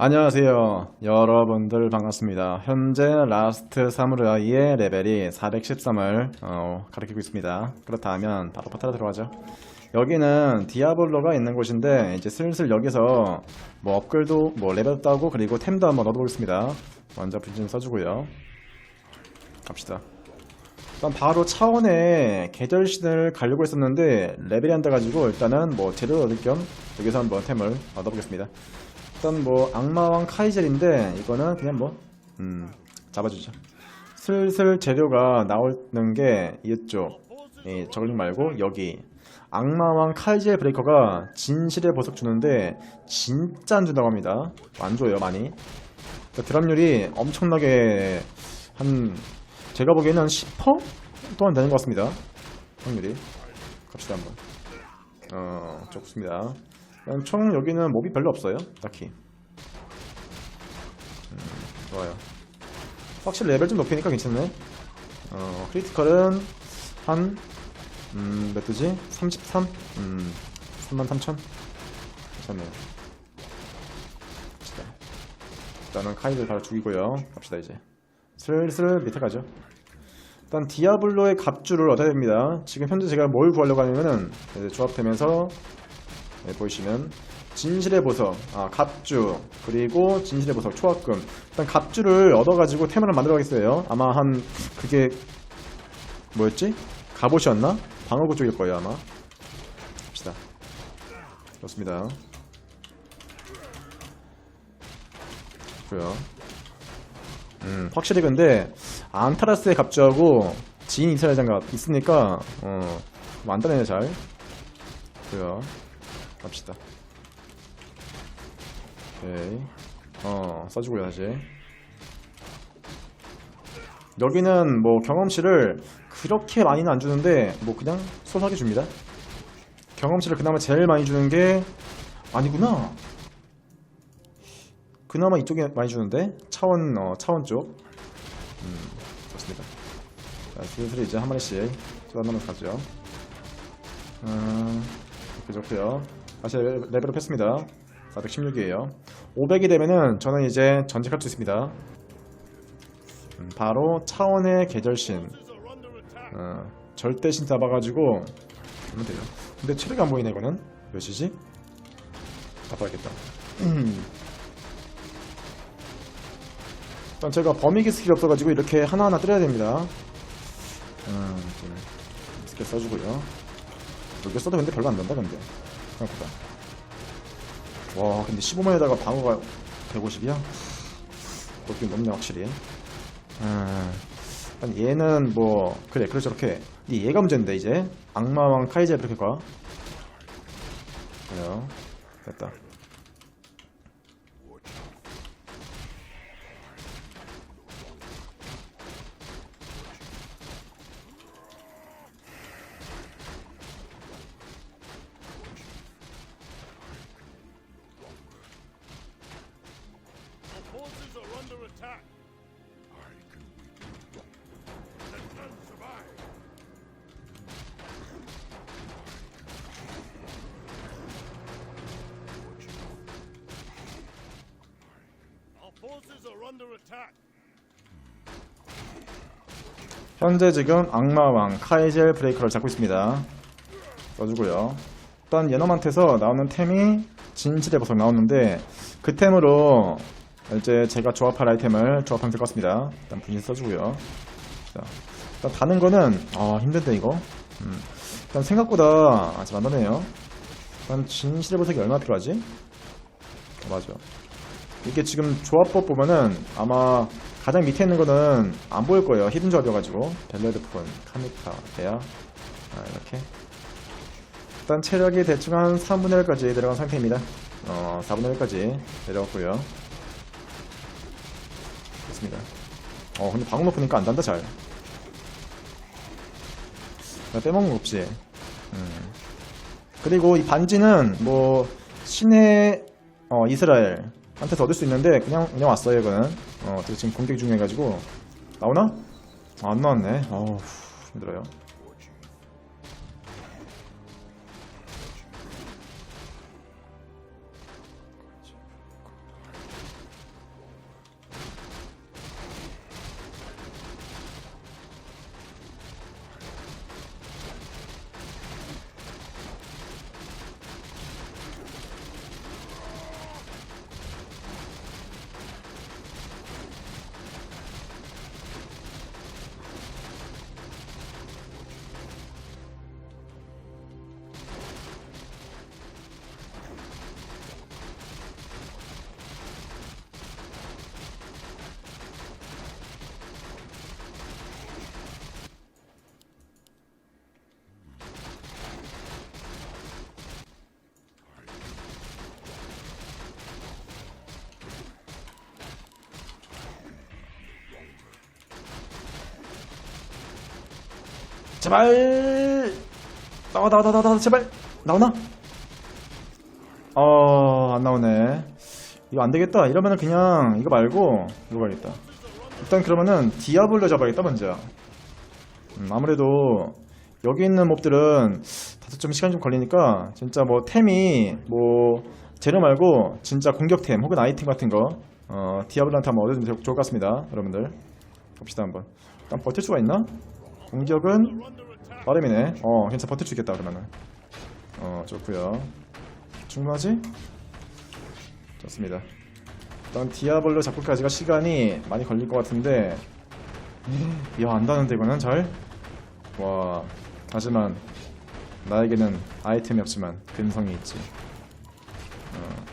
안녕하세요. 여러분들 반갑습니다. 현재 라스트 사무라이의 레벨이 413을 어, 가리키고 있습니다. 그렇다면 바로 파타라 들어가죠. 여기는 디아블로가 있는 곳인데 이제 슬슬 여기서 뭐 업글도 뭐 레벨도 따고 그리고 템도 한번 얻어보겠습니다. 먼저 분진 써주고요. 갑시다. 일단 바로 차원의 계절신을 가려고 했었는데 레벨이 안 돼가지고 일단은 뭐 재료 얻을 겸 여기서 한번 템을 얻어보겠습니다. 일단 뭐 악마왕 카이젤인데 이거는 그냥 뭐 음, 잡아주죠. 슬슬 재료가 나오는 게 이쪽 이 저글링 말고 여기 악마왕 카이젤 브레이커가 진실의 보석 주는데 진짜 안 준다고 합니다. 안 줘요 많이. 그러니까 드랍률이 엄청나게 한 제가 보기에는 10% 또한 되는 것 같습니다. 확률이. 갑시다 한번. 어 좋습니다. 총 여기는 몹이 별로 없어요. 딱히. 음, 좋아요. 확실히 레벨 좀 높이니까 괜찮네. 어, 크리티컬은 한, 음, 몇 뜨지? 33? 음, 33,000? 괜찮네요. 갑시다. 일단은 카이를 바로 죽이고요. 갑시다, 이제. 슬슬 밑에 가죠. 일단 디아블로의 갑주를 얻어야 됩니다. 지금 현재 제가 뭘 구하려고 하냐면은, 이제 조합되면서 네, 보이시면 진실의 보석, 아, 갑주, 그리고 진실의 보석, 초합금. 일단 갑주를 얻어가지고 템을 만들어 가겠어요. 아마 한, 그게, 뭐였지? 갑옷이었나? 방어구 쪽일 거예요, 아마. 갑시다. 좋습니다. 좋고요 음, 확실히 근데, 안타라스의 갑주하고, 지인 이스라엘 장갑 있으니까, 어, 만다네요, 잘. 좋고요 갑시다. 오케이. 어, 써주고요, 다시. 여기는 뭐 경험치를 그렇게 많이는 안 주는데, 뭐 그냥 소소하게 줍니다. 경험치를 그나마 제일 많이 주는 게, 아니구나. 그나마 이쪽에 많이 주는데, 차원, 어, 차원 쪽. 음, 좋습니다. 자, 슬슬 이제 한 마리씩 쏟아내면 가죠. 음, 좋고 좋고요. 다시 레벨, 레벨업 했습니다. 416이에요. 500이 되면은 저는 이제 전직할 수 있습니다. 음, 바로 차원의 계절신. 어, 절대신 잡아가지고 하면 돼요. 근데 체력이 안 보이네 이거는. 몇이지? 잡아야겠다. 일단 제가 범위기 스킬이 없어가지고 이렇게 하나하나 때려야 됩니다. 음, 좀 스킬 써주고요. 여기 써도 근데 별로 안 된다 근데 생각보다. 와 근데 15만에다가 방어가 150이야? 그렇긴 높네 확실히. 음, 얘는 뭐 그래 그래 저렇게 근데 얘가 문제인데 이제. 악마왕 카이제 이렇게 가. 그래요. 됐다 현재 지금 악마왕 카이젤 브레이커를 잡고 있습니다. 써주고요. 일단 얘놈한테서 나오는 템이 진실의 보석 나오는데 그 템으로 이제 제가 조합할 아이템을 조합하면 될 것 같습니다. 일단 분신 써주고요. 자, 일단 다는 거는 아 힘든데 이거. 음, 일단 생각보다 아직 안 나네요. 일단 진실의 보석이 얼마 필요하지? 어, 맞아. 이게 지금 조합법 보면은 아마 가장 밑에 있는 거는 안 보일 거예요. 히든 조합이어가지고 벨레드폰, 카미카, 데아 아, 이렇게 일단 체력이 대충 한 3분의 1까지 내려간 상태입니다. 어, 4분의 1까지 내려갔고요. 좋습니다. 어, 근데 방어 높으니까 안 단다, 잘. 나 빼먹는 거 없지. 음. 그리고 이 반지는 뭐, 신의, 어, 이스라엘. 한테서 얻을 수 있는데, 그냥, 그냥 왔어요, 이거는. 어, 지금 공격이 중요해가지고. 나오나? 아, 안 나왔네. 어우, 힘들어요. 제발. 나와 나와 나와 나와 제발. 나오나? 어 안 나오네. 이거 안 되겠다. 이러면은 그냥 이거 말고 이거 가야겠다. 일단 그러면은 디아블로 잡아야겠다 먼저. 음, 아무래도 여기 있는 몹들은 다소 좀 시간이 좀 걸리니까 진짜 뭐 템이 뭐 재료 말고 진짜 공격템 혹은 아이템 같은 거 어, 디아블로한테 한번 얻어주면 좋을 것 같습니다 여러분들. 봅시다 한번. 일단 버틸 수가 있나? 공격은 빠름이네. 어 괜찮아 버틸 수 있겠다 그러면은. 어 좋고요. 충분하지? 좋습니다. 일단 디아블로 잡고까지가 시간이 많이 걸릴 것 같은데 야 안다는데 이거는 잘? 와 하지만 나에게는 아이템이 없지만 근성이 있지. 어,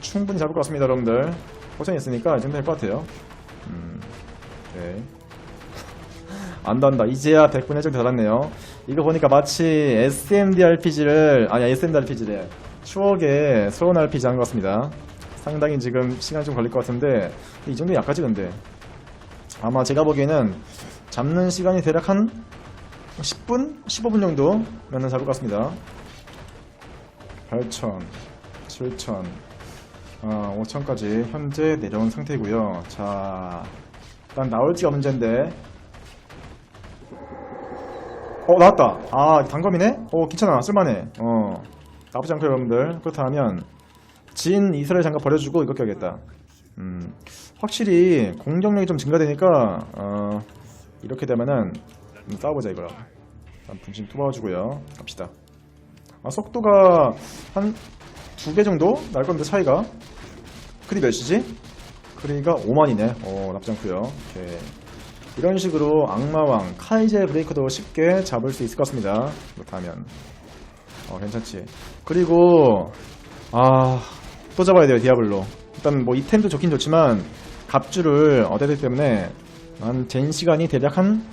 충분히 잡을 것 같습니다 여러분들. 포션이 있으니까 이 정도 될것 같아요. 음, 오케이 안단다. 이제야 100분 해적 달았네요. 이거 보니까 마치 SMD RPG를 아니 SMD RPG래. 추억의 소원 RPG 하는 것 같습니다. 상당히 지금 시간이 좀 걸릴 것 같은데 이 정도 약하지 근데. 아마 제가 보기에는 잡는 시간이 대략 한 10분? 15분 정도면은 잡을 것 같습니다. 8천 7천 아, 5천까지 현재 내려온 상태고요. 자 일단 나올지가 문제인데 어 나왔다. 아 단검이네? 어 괜찮아. 쓸만해. 어. 나쁘지 않고요 여러분들. 그렇다면 진 이스라엘 장갑 버려주고 이거 껴야겠다. 음 확실히 공격력이 좀 증가되니까 어 이렇게 되면은 음, 싸워보자 일단 분신 투바주고요. 갑시다. 아 속도가 한 두 배 정도 날 건데 차이가? 크리 몇이지? 크리가 5만이네. 어 나쁘지 않고요. 오케이 이런 식으로 악마왕 카이제 브레이커도 쉽게 잡을 수 있을 것 같습니다. 그렇다면. 어 괜찮지. 그리고 아 또 잡아야 돼요 디아블로. 일단 뭐 이템도 좋긴 좋지만 갑주를 얻어야 되기 때문에 한 젠 시간이 대략 한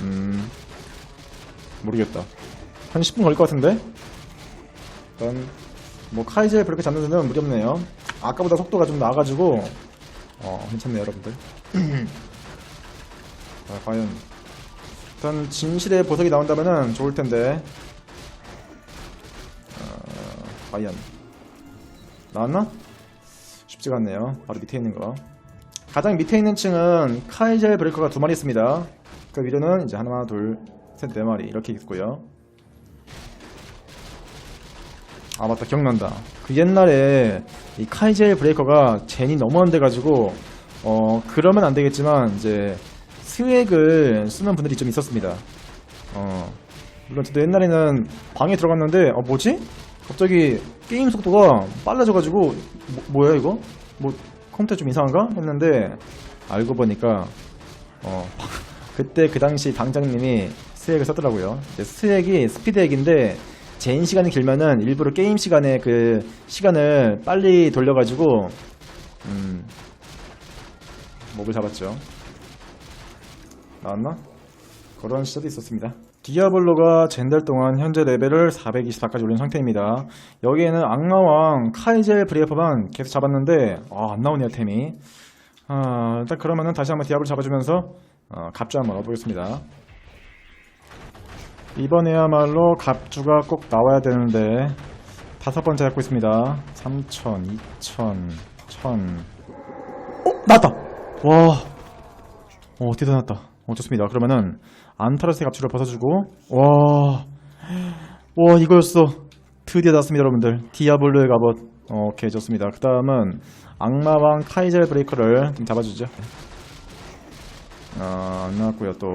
음... 모르겠다. 한 10분 걸릴 것 같은데? 일단 뭐 카이제 브레이커 잡는 데는 무리 없네요. 아까보다 속도가 좀 나아가지고 어 괜찮네요 여러분들 자, 과연 일단 진실의 보석이 나온다면은 좋을 텐데. 어, 과연 나왔나? 쉽지가 않네요. 바로 밑에 있는 거. 가장 밑에 있는 층은 카이젤 브레이커가 두 마리 있습니다. 그 위로는 이제 하나, 둘, 셋, 네 마리 이렇게 있고요. 아 맞다 기억난다. 그 옛날에 이 카이젤 브레이커가 젠이 너무 안 돼가지고 어 그러면 안 되겠지만 이제 스웩을 쓰는 분들이 좀 있었습니다. 어, 물론 저도 옛날에는 방에 들어갔는데, 어, 뭐지? 갑자기 게임 속도가 빨라져가지고, 뭐, 야 이거? 뭐, 컴퓨터 좀 이상한가? 했는데, 알고 보니까, 어, 그때 그 당시 방장님이 스웩을 썼더라고요. 스웩이 스피드액인데, 제인 시간이 길면은 일부러 게임 시간에 그 시간을 빨리 돌려가지고, 음, 몹을 잡았죠. 나왔나? 그런 시절도 있었습니다. 디아블로가 젠달 동안 현재 레벨을 424까지 올린 상태입니다. 여기에는 악마왕 카이젤 브리에퍼만 계속 잡았는데 아, 안 나오네요 템이. 아, 일단 그러면은 다시 한번 디아블로 잡아주면서 어, 갑주 한번 얻어보겠습니다. 이번에야말로 갑주가 꼭 나와야 되는데 다섯 번째 잡고 있습니다. 3천, 2천, 1000. 어? 나왔다! 와. 어, 드디어 나왔다. 어, 좋습니다. 그러면은, 안타르스의 갑주를 벗어주고, 와, 와, 이거였어. 드디어 나왔습니다, 여러분들. 디아블로의 갑옷. 어, 오케이, 좋습니다. 그 다음은, 악마왕 카이젤 브레이커를 좀 잡아주죠. 아, 안 나왔고요, 또.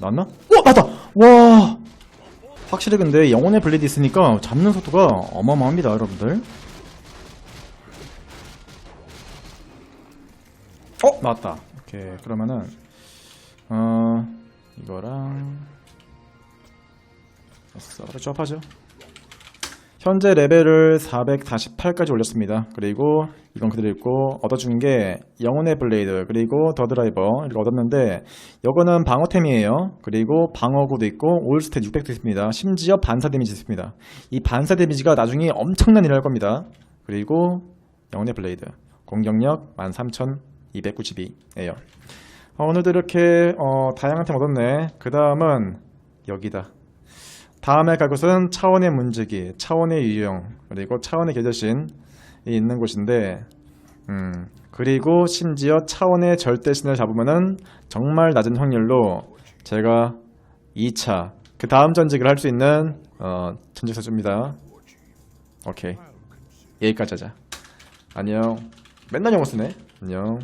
나왔나? 오! 나왔다! 와! 확실히 근데 영혼의 블레드 있으니까 잡는 속도가 어마어마합니다, 여러분들. 어! 나왔다. 오케이, 그러면은, 어 이거랑 됐어. 조합하죠. 현재 레벨을 448까지 올렸습니다. 그리고 이건 그대로 있고 얻어준 게 영혼의 블레이드 그리고 더 드라이버 이렇게 얻었는데 이거는 방어템이에요. 그리고 방어구도 있고 올스탯 600도 있습니다. 심지어 반사 데미지 있습니다. 이 반사 데미지가 나중에 엄청난 일을 할 겁니다. 그리고 영혼의 블레이드 공격력 13292에요 어, 오늘도 이렇게 어, 다양한 템 얻었네. 그 다음은 여기다. 다음에 갈 곳은 차원의 문지기, 차원의 유형, 그리고 차원의 계절신이 있는 곳인데, 음, 그리고 심지어 차원의 절대신을 잡으면은 정말 낮은 확률로 제가 2차, 그 다음 전직을 할 수 있는, 어, 전직 서주입니다. 오케이. 여기까지 하자. 안녕. 맨날 영어 쓰네. 안녕.